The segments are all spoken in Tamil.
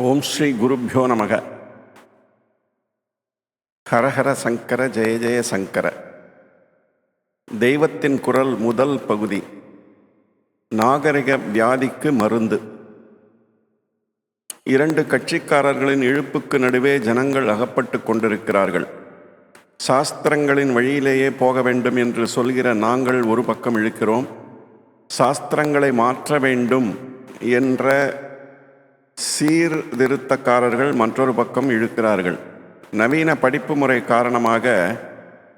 ஓம் ஸ்ரீ குருப்பியோ நமக. ஹரஹர சங்கர ஜெய ஜெய சங்கர. தெய்வத்தின் குரல் முதல் பகுதி. நாகரிக வியாதிக்கு மருந்து. இரண்டு கட்சிக்காரர்களின் இழுப்புக்கு நடுவே ஜனங்கள் அகப்பட்டு கொண்டிருக்கிறார்கள். சாஸ்திரங்களின் வழியிலேயே போக வேண்டும் என்று சொல்கிற நாங்கள் ஒரு பக்கம் இழுக்கிறோம். சாஸ்திரங்களை மாற்ற வேண்டும் என்ற சீர்திருத்தக்காரர்கள் மற்றொரு பக்கம் இழுக்கிறார்கள். நவீன படிப்பு முறை காரணமாக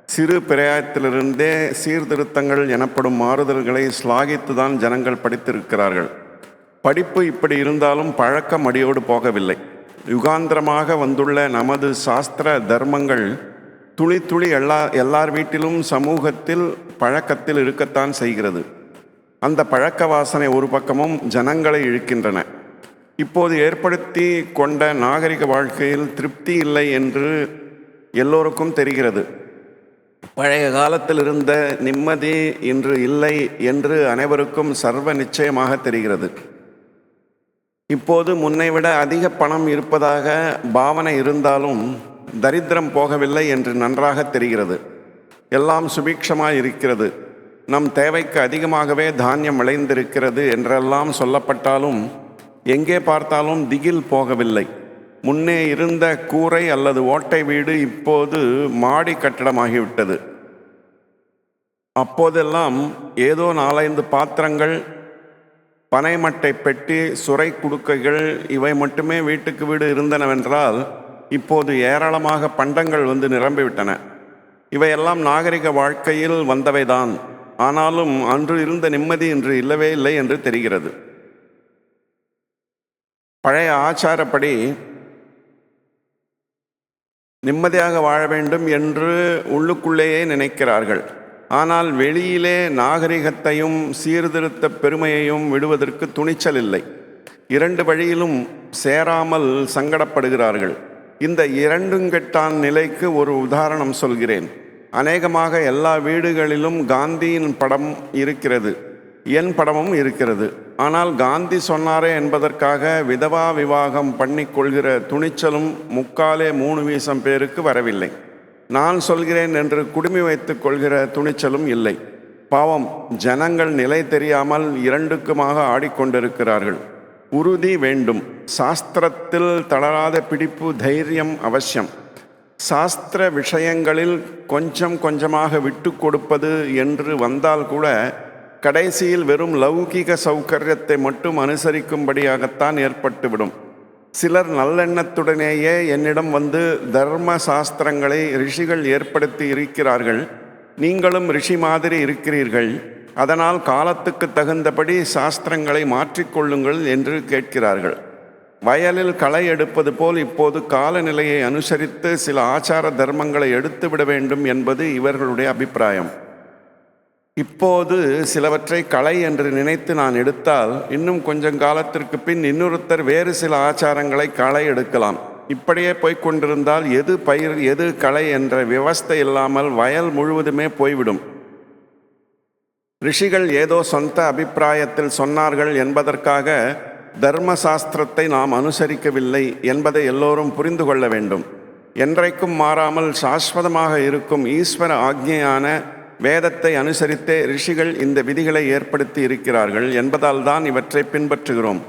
சிறு பிரயாயத்திலிருந்தே சீர்திருத்தங்கள் எனப்படும் மாறுதல்களை ஸ்லாகித்துதான் ஜனங்கள் படித்திருக்கிறார்கள். படிப்பு இப்படி இருந்தாலும் பழக்கம் அடியோடு போகவில்லை. யுகாந்திரமாக வந்துள்ள நமது சாஸ்திர தர்மங்கள் துளி துளி எல்லா எல்லார் வீட்டிலும் சமூகத்தில் பழக்கத்தில் இருக்கத்தான் செய்கிறது. அந்த பழக்க வாசனை ஒரு பக்கமும் ஜனங்களை இழுக்கின்றன. இப்போது ஏற்படுத்தி கொண்ட நாகரிக வாழ்க்கையில் திருப்தி இல்லை என்று எல்லோருக்கும் தெரிகிறது. பழைய காலத்தில் இருந்த நிம்மதி இன்று இல்லை என்று அனைவருக்கும் சர்வ நிச்சயமாக தெரிகிறது. இப்போது முன்னை விட அதிக பணம் இருப்பதாக பாவனை இருந்தாலும் தரித்திரம் போகவில்லை என்று நன்றாக தெரிகிறது. எல்லாம் சுபீட்சமாய் இருக்கிறது. நம் தேவைக்கு அதிகமாகவே தானியம் விளைந்திருக்கிறது என்றெல்லாம் சொல்லப்பட்டாலும் எங்கே பார்த்தாலும் திகில் போகவில்லை. முன்னே இருந்த கூரை அல்லது ஓட்டை வீடு இப்போது மாடி கட்டடமாகிவிட்டது. அப்போதெல்லாம் ஏதோ நாலைந்து பாத்திரங்கள் பனைமட்டை பெட்டி சுரை குடுக்கைகள் இவை மட்டுமே வீட்டுக்கு வீடு இருந்தனவென்றால் இப்போது ஏராளமாக பண்டங்கள் வந்து நிரம்பிவிட்டன. இவையெல்லாம் நாகரிக வாழ்க்கையில் வந்தவைதான். ஆனாலும் அன்று இருந்த நிம்மதி இன்று இல்லவே இல்லை என்று தெரிகிறது. பழைய ஆச்சாரப்படி நிம்மதியாக வாழ வேண்டும் என்று உள்ளுக்குள்ளேயே நினைக்கிறார்கள். ஆனால் வெளியிலே நாகரிகத்தையும் சீர்திருத்த பெருமையையும் விடுவதற்கு துணிச்சல் இல்லை. இரண்டு வழியிலும் சேராமல் சங்கடப்படுகிறார்கள். இந்த இரண்டுங்கெட்டான் நிலைக்கு ஒரு உதாரணம் சொல்கிறேன். அநேகமாக எல்லா வீடுகளிலும் காந்தியின் படம் இருக்கிறது. என் படமும் இருக்கிறது. ஆனால் காந்தி சொன்னாரே என்பதற்காக விதவா விவாகம் பண்ணிக்கொள்கிற துணிச்சலும் முக்காலே மூணு வீசம் பேருக்கு வரவில்லை. நான் சொல்கிறேன் என்று குடுமி வைத்துக் கொள்கிற துணிச்சலும் இல்லை. பாவம் ஜனங்கள் நிலை தெரியாமல் இரண்டுக்குமாக ஆடிக்கொண்டிருக்கிறார்கள். உறுதி வேண்டும். சாஸ்திரத்தில் தளராத பிடிப்பு தைரியம் அவசியம். சாஸ்திர விஷயங்களில் கொஞ்சம் கொஞ்சமாக விட்டு கொடுப்பது என்று வந்தால் கூட கடைசியில் வெறும் லௌகிக சௌகரியத்தை மட்டும் அனுசரிக்கும்படியாகத்தான் ஏற்பட்டுவிடும். சிலர் நல்லெண்ணத்துடனேயே என்னிடம் வந்து தர்ம சாஸ்திரங்களை ரிஷிகள் ஏற்படுத்தி இருக்கிறார்கள். நீங்களும் ரிஷி மாதிரி இருக்கிறீர்கள். அதனால் காலத்துக்கு தகுந்தபடி சாஸ்திரங்களை மாற்றிக்கொள்ளுங்கள் என்று கேட்கிறார்கள். வயலில் களை எடுப்பது போல் இப்போது காலநிலையை அனுசரித்து சில ஆச்சார தர்மங்களை எடுத்துவிட வேண்டும் என்பது இவர்களுடைய அபிப்பிராயம். இப்போது சிலவற்றை கலை என்று நினைத்து நான் எடுத்தால் இன்னும் கொஞ்சம் காலத்திற்கு பின் இன்னொருத்தர் வேறு சில ஆச்சாரங்களை களை எடுக்கலாம். இப்படியே போய்கொண்டிருந்தால் எது பயிர் எது களை என்ற விவஸ்தை இல்லாமல் வயல் முழுவதுமே போய்விடும். ரிஷிகள் ஏதோ சொந்த அபிப்பிராயத்தில் சொன்னார்கள் என்பதற்காக தர்ம சாஸ்திரத்தை நாம் அனுசரிக்கவில்லை என்பதை எல்லோரும் புரிந்து கொள்ள வேண்டும். என்றைக்கும் மாறாமல் சாஸ்வதமாக இருக்கும் ஈஸ்வர ஆக்ஞையான வேதத்தை அனுசரித்தே ரிஷிகள் இந்த விதிகளை ஏற்படுத்தி இருக்கிறார்கள் என்பதால் தான் இவற்றை பின்பற்றுகிறோம்.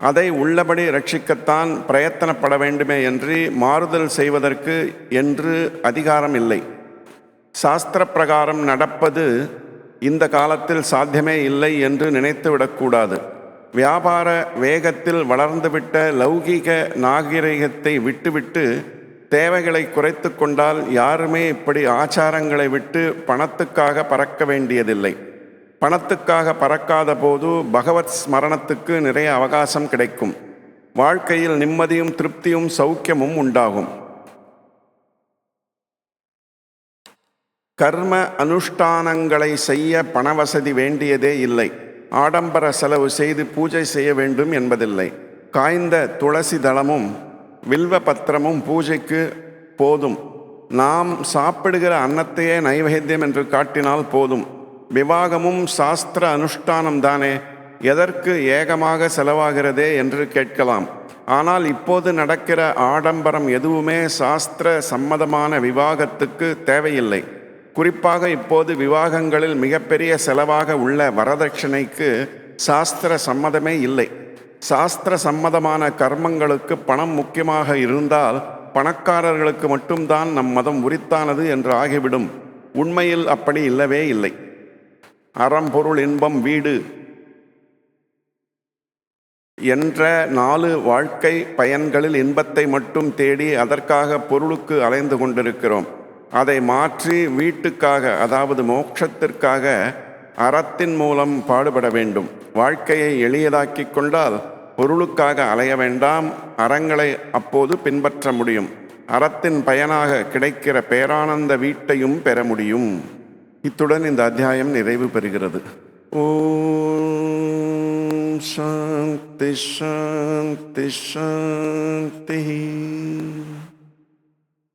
அதை உள்ளபடி ரட்சிக்கத்தான் பிரயத்தனப்பட வேண்டுமே என்று மாறுதல் செய்வதற்கு என்று அதிகாரம் இல்லை சாஸ்திர பிரகாரம் நடப்பது இந்த காலத்தில் சாத்தியமே இல்லை என்று நினைத்துவிடக்கூடாது வியாபார வேகத்தில் வளர்ந்துவிட்ட லௌகீக நாகரிகத்தை விட்டுவிட்டு தேவைகளை குறைத்து கொண்டால் யாருமே இப்படி ஆச்சாரங்களை விட்டு பணத்துக்காக பறக்க வேண்டியதில்லை. பணத்துக்காக பறக்காத போது பகவத் ஸ்மரணத்துக்கு நிறைய அவகாசம் கிடைக்கும். வாழ்க்கையில் நிம்மதியும் திருப்தியும் சௌக்கியமும் உண்டாகும். கர்ம அனுஷ்டானங்களை செய்ய பணவசதி வேண்டியதே இல்லை. ஆடம்பர செலவு செய்து பூஜை செய்ய வேண்டும் என்பதில்லை. காய்ந்த துளசி தளமும் வில்வ பத்திரமும் பூஜைக்கு போதும். நாம் சாப்பிடுகிற அன்னத்தையே நைவேத்தியம் என்று காட்டினால் போதும். விவாகமும் சாஸ்திர அனுஷ்டானம் தானே. எதற்கு ஏகமாக செலவாகிறதே என்று கேட்கலாம். ஆனால் இப்போது நடக்கிற ஆடம்பரம் எதுவுமே சாஸ்திர சம்மதமான விவாகத்துக்கு தேவையில்லை. குறிப்பாக இப்போது விவாகங்களில் மிகப்பெரிய செலவாக உள்ள வரதட்சணைக்கு சாஸ்திர சம்மதமே இல்லை. சாஸ்திர சம்மதமான கர்மங்களுக்கு பணம் முக்கியமாக இருந்தால் பணக்காரர்களுக்கு மட்டும்தான் நம் மதம் உரித்தானது என்று ஆகிவிடும். உண்மையில் அப்படி இல்லவே இல்லை. அறம் பொருள் இன்பம் வீடு என்ற நாலு வாழ்க்கை பயன்களில் இன்பத்தை மட்டும் தேடி அதற்காக பொருளுக்கு அலைந்து கொண்டிருக்கிறோம். அதை மாற்றி வீட்டுக்காக அதாவது மோட்சத்திற்காக அறத்தின் மூலம் பாடுபட வேண்டும். வாழ்க்கையை எளியதாக்கிக் கொண்டால் பொருளுக்காக அலைய வேண்டாம். அறங்களை அப்போது பின்பற்ற முடியும். அறத்தின் பயனாக கிடைக்கிற பேரானந்த வீட்டையும் பெற முடியும். இத்துடன் இந்த அத்தியாயம் நிறைவு பெறுகிறது. ஓம் சாந்தி சாந்தி சாந்தி.